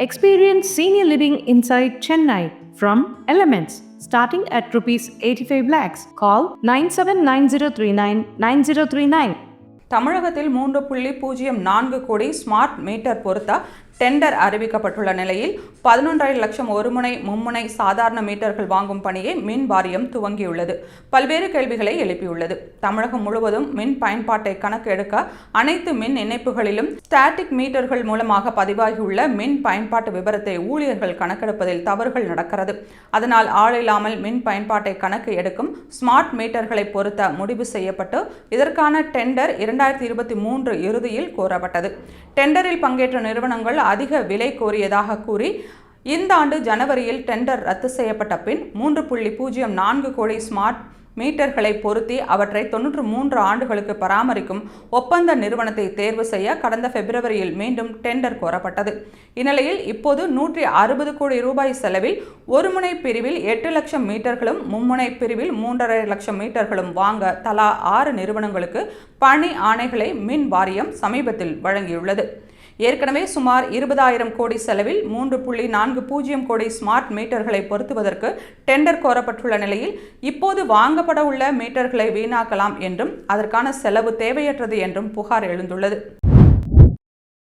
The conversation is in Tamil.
Experience senior living inside Chennai from Elements starting at rupees 85 lakhs. Call 979039 9039. தமிழகத்தில் மூன்று புள்ளி பூஜ்ஜியம் நான்கு கோடி ஸ்மார்ட் மீட்டர் பொருத்த டெண்டர் அறிவிக்கப்பட்டுள்ள நிலையில் பதினொன்றரை லட்சம் ஒருமுனை மும்முனை சாதாரண மீட்டர்கள் வாங்கும் பணியை மின் வாரியம் துவங்கியுள்ளது. பல்வேறு கேள்விகளை எழுப்பியுள்ளது. தமிழகம் முழுவதும் மின் பயன்பாட்டை கணக்கு எடுக்க அனைத்து மின் இணைப்புகளிலும் ஸ்டாட்டிக் மீட்டர்கள் மூலமாக பதிவாகியுள்ள மின் பயன்பாட்டு விவரத்தை ஊழியர்கள் கணக்கெடுப்பதில் தவறுகள் நடக்கிறது. அதனால் ஆளில்லாமல் மின் பயன்பாட்டை கணக்கு எடுக்கும் ஸ்மார்ட் மீட்டர்களை பொருத்த முடிவு செய்யப்பட்டு இதற்கான டெண்டர் இரண்டாயிரத்தி இருபத்தி மூன்று இறுதியில் கோரப்பட்டது. டெண்டரில் பங்கேற்ற நிறுவனங்கள் அதிக விலை கோரியதாக கூறி இந்த ஆண்டு ஜனவரியில் டெண்டர் ரத்து செய்யப்பட்ட பின் மூன்று புள்ளி பூஜ்ஜியம் நான்கு கோடி ஸ்மார்ட் மீட்டர்களை பொருத்தி அவற்றை தொன்னூற்று மூன்று ஆண்டுகளுக்கு பராமரிக்கும் ஒப்பந்த நிறுவனத்தை தேர்வு செய்ய கடந்த பிப்ரவரியில் மீண்டும் டெண்டர் கோரப்பட்டது. இந்நிலையில் இப்போது நூற்றி அறுபது கோடி ரூபாய் செலவில் ஒரு முனை பிரிவில் எட்டு லட்சம் மீட்டர்களும் மும்முனை பிரிவில் மூன்றரை லட்சம் மீட்டர்களும் வாங்க தலா ஆறு நிறுவனங்களுக்கு பணி ஆணைகளை மின் வாரியம் சமீபத்தில் வழங்கியுள்ளது. ஏற்கனவே சுமார் இருபதாயிரம் கோடி செலவில் மூன்று புள்ளி நான்கு பூஜ்ஜியம் கோடி ஸ்மார்ட் மீட்டர்களை பொருத்துவதற்கு டெண்டர் கோரப்பட்டுள்ள நிலையில் இப்போது வாங்கப்பட உள்ள மீட்டர்களை வீணாக்கலாம் என்றும் அதற்கான செலவு தேவையற்றது என்றும் புகார் எழுந்துள்ளது.